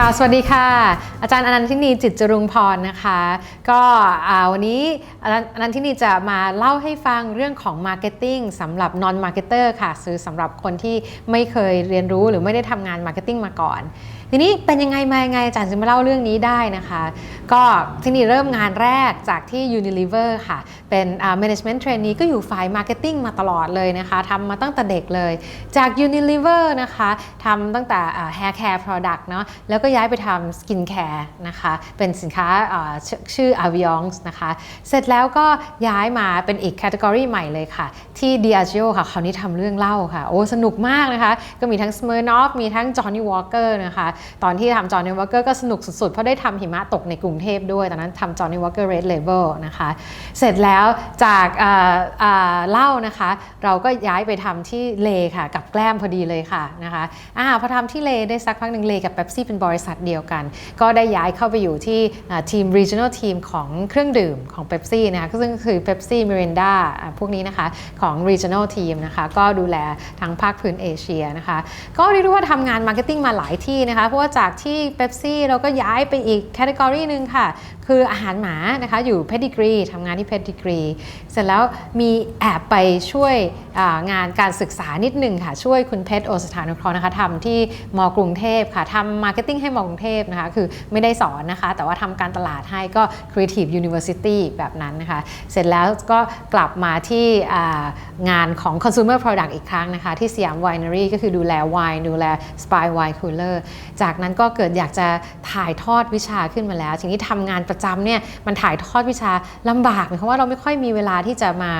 ค่ะสวัสดีค่ะ อาจารย์อนันทินีจิตจรุงพรนะคะ ก็วันนี้อนันทินีจะมาเล่าให้ฟังเรื่องของ Marketing สำหรับ non marketer ค่ะคือสำหรับคนที่ไม่เคยเรียนรู้หรือไม่ได้ทำงาน Marketing มาก่อน ทีนี้เป็นยังไงมายังไงอาจารย์จะมาเล่าเรื่องนี้ได้นะคะ ก็ที่นี่เริ่มงานแรกจากที่ Unilever ค่ะ เป็น management trainee ก็อยู่ฝ่าย marketing มาตลอดเลยนะคะทำมาตั้งแต่เด็กเลย จาก Unilever นะคะทำตั้งแต่ hair care product เนาะแล้วก็ย้ายไปทำ skin care นะคะ เป็นสินค้าชื่อ Aviance นะคะ เสร็จแล้วก็ย้ายมาเป็นอีก category ใหม่เลยค่ะ ที่ Diageo ค่ะคราวนี้ทำเรื่องเล่าค่ะ โอ้สนุกมากนะคะ ก็มีทั้ง Smirnoff มีทั้ง Johnny Walker นะคะตอนที่ทำ Johnny Walker ก็สนุกสุดๆ เพราะได้ทำหิมะตกในกรุงเทพด้วย ตอนนั้นทำ Johnny Walker Red Label นะคะ เสร็จแล้วจากเหล้านะคะ เราก็ย้ายไปทำที่เลค่ะ กับแกล้มพอดีเลยค่ะนะคะอ่าพอทำที่เลได้สักพักหนึ่งเลกับ Pepsi เป็นบริษัทเดียวกัน ก็ได้ย้ายเข้าไปอยู่ที่ทีม regional team ของเครื่องดื่มของ Pepsi นะคะซึ่งคือ Pepsi Mirinda อ่าพวกนี้นะคะของ regional team นะคะก็ดูแลทั้งภาคพื้นเอเชียนะคะ ก็เรียกว่าทำงาน marketing มาหลายที่นะคะเพราะว่าจากที่ Pepsi เราก็ย้ายไปอีก category หนึ่งค่ะ คืออาหารหมานะคะอยู่ pedigree ทำงานที่ pedigree เสร็จแล้วมีแอบไปช่วยงานการศึกษานิดหนึ่งค่ะ ช่วยคุณเพชรโอสถานุเคราะห์นะคะทำที่มกรุงเทพค่ะทำ marketing ให้มกรุงเทพนะคะคือไม่ได้สอนนะคะ แต่ว่าทำการตลาดให้ก็ creative university แบบนั้นนะคะ เสร็จแล้วก็กลับมาที่งานของ consumer product อีกครั้งนะคะ ที่สยาม winery ก็คือดูแล wine ดูแล spy wine cooler จากนั้นก็เกิดอยากจะถ่ายทอดวิชาขึ้นมาแล้ว ทีนี้ทำงานประจำเนี่ยมันถ่ายทอดวิชาลำบากหมายความว่าเราไม่ค่อยมีเวลาที่จะมา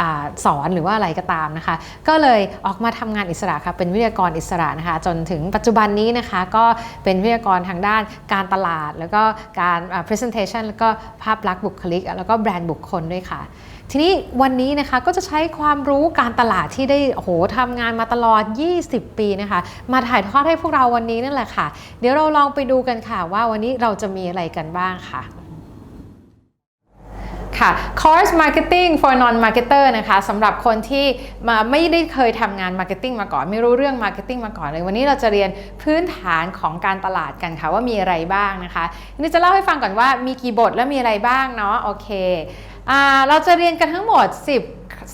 อาสอนหรือว่าอะไรก็ตามนะคะ ก็เลยออกมาทำงานอิสระค่ะเป็นวิทยากรอิสระนะคะ จนถึงปัจจุบันนี้นะคะก็เป็นวิทยากรทางด้านการตลาด แล้วก็การ presentation แล้วก็ภาพลักษณ์บุคลิก แล้วก็แบรนด์บุคคลด้วยค่ะ ทีนี้วันนี้นะคะก็จะใช้ความรู้การตลาดที่ได้โหทำงานมาตลอด 20 ปีนะคะ มาถ่ายทอดให้พวกเราวันนี้นั่นแหละค่ะ เดี๋ยวเราลองไปดูกันค่ะว่าวันนี้เราจะมีอะไรกันบ้างค่ะค่ะ Course Marketing for Non Marketer นะคะสำหรับคนที่มาไม่ได้เคยทำงาน Marketing มาก่อน ไม่รู้เรื่อง Marketing มาก่อนเลย วันนี้เราจะเรียนพื้นฐานของการตลาดกันค่ะว่ามีอะไรบ้างนะคะทีนี้จะเล่าให้ฟังก่อนว่ามีกี่บทและมีอะไรบ้างเนาะโอเค เราจะเรียนกันทั้งหมด 10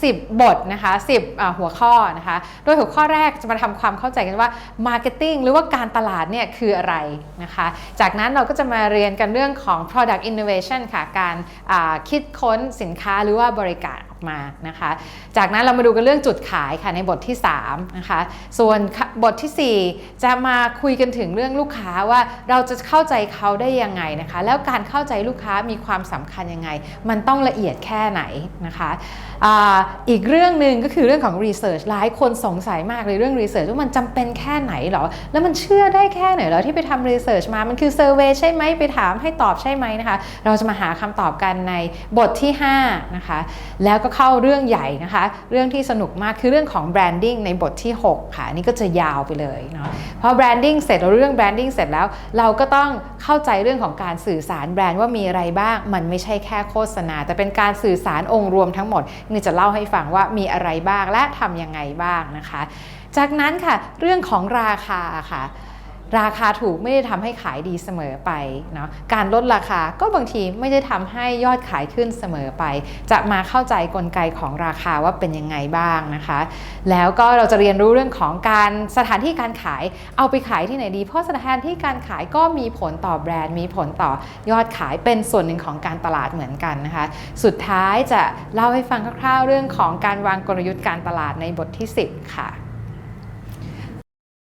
10 บทนะคะ 10 หัวข้อนะคะ โดยหัวข้อแรกจะมาทำความเข้าใจกันว่า Marketing หรือว่าการตลาดเนี่ยคืออะไรนะคะ จากนั้นเราก็จะมาเรียนกันเรื่องของ Product Innovation ค่ะ การคิดค้นสินค้าหรือว่าบริการ มานะคะ จากนั้นเรามาดูกันเรื่องจุดขายค่ะในบทที่3นะคะส่วนบททีสี่ 4 จะมาคุยกันถึงเรื่องลูกค้าว่าเราจะเข้าใจเขาได้ยังไงนะคะ แล้วการเข้าใจลูกค้ามีความสำคัญยังไง มันต้องละเอียดแค่ไหนนะคะออีกเรื่องหนึ่งก็คือเรื่องของ Research หลายคนสงสัยมากเลยเรื่อง Research ว่ามันจำเป็นแค่ไหนหรอ แล้วมันเชื่อได้แค่ไหนหรอที่ไปทำ Research มามันคือ Survey ใช่ไหมไปถามให้ตอบใช่ไหมนะคะ เราจะมาหาคำตอบกันในบทที่5นะคะแล้วก็เข้าเรื่องใหญ่นะคะ เรื่องที่สนุกมากคือเรื่องของ Branding ในบทที่ 6 ค่ะ นี่ก็จะยาวไปเลยเนาะพอ Branding เสร็จเราเรื่อง Branding เสร็จแล้ว เราก็ต้องเข้าใจเรื่องของการสื่อสารแบรนด์ว่ามีอะไรบ้าง มันไม่ใช่แค่โฆษณา แต่เป็นการสื่อสารองค์รวมทั้งหมด นี่จะเล่าให้ฟังว่ามีอะไรบ้างและทำยังไงบ้างนะคะ จากนั้นค่ะ เรื่องของราคาค่ะ ราคาถูกไม่ได้ทำให้ขายดีเสมอไปเนาะการลดราคาก็บางทีไม่ได้ทำให้ยอดขายขึ้นเสมอไป จะมาเข้าใจกลไกของราคาว่าเป็นยังไงบ้างนะคะ แล้วก็เราจะเรียนรู้เรื่องของการสถานที่การขายเอาไปขายที่ไหนดี เพราะสถานที่การขายก็มีผลต่อแบรนด์ มีผลต่อยอดขายเป็นส่วนหนึ่งของการตลาดเหมือนกันนะคะ สุดท้ายจะเล่าให้ฟังคร่าวๆเรื่องของการวางกลยุทธ์การตลาดในบทที่ 10 ค่ะ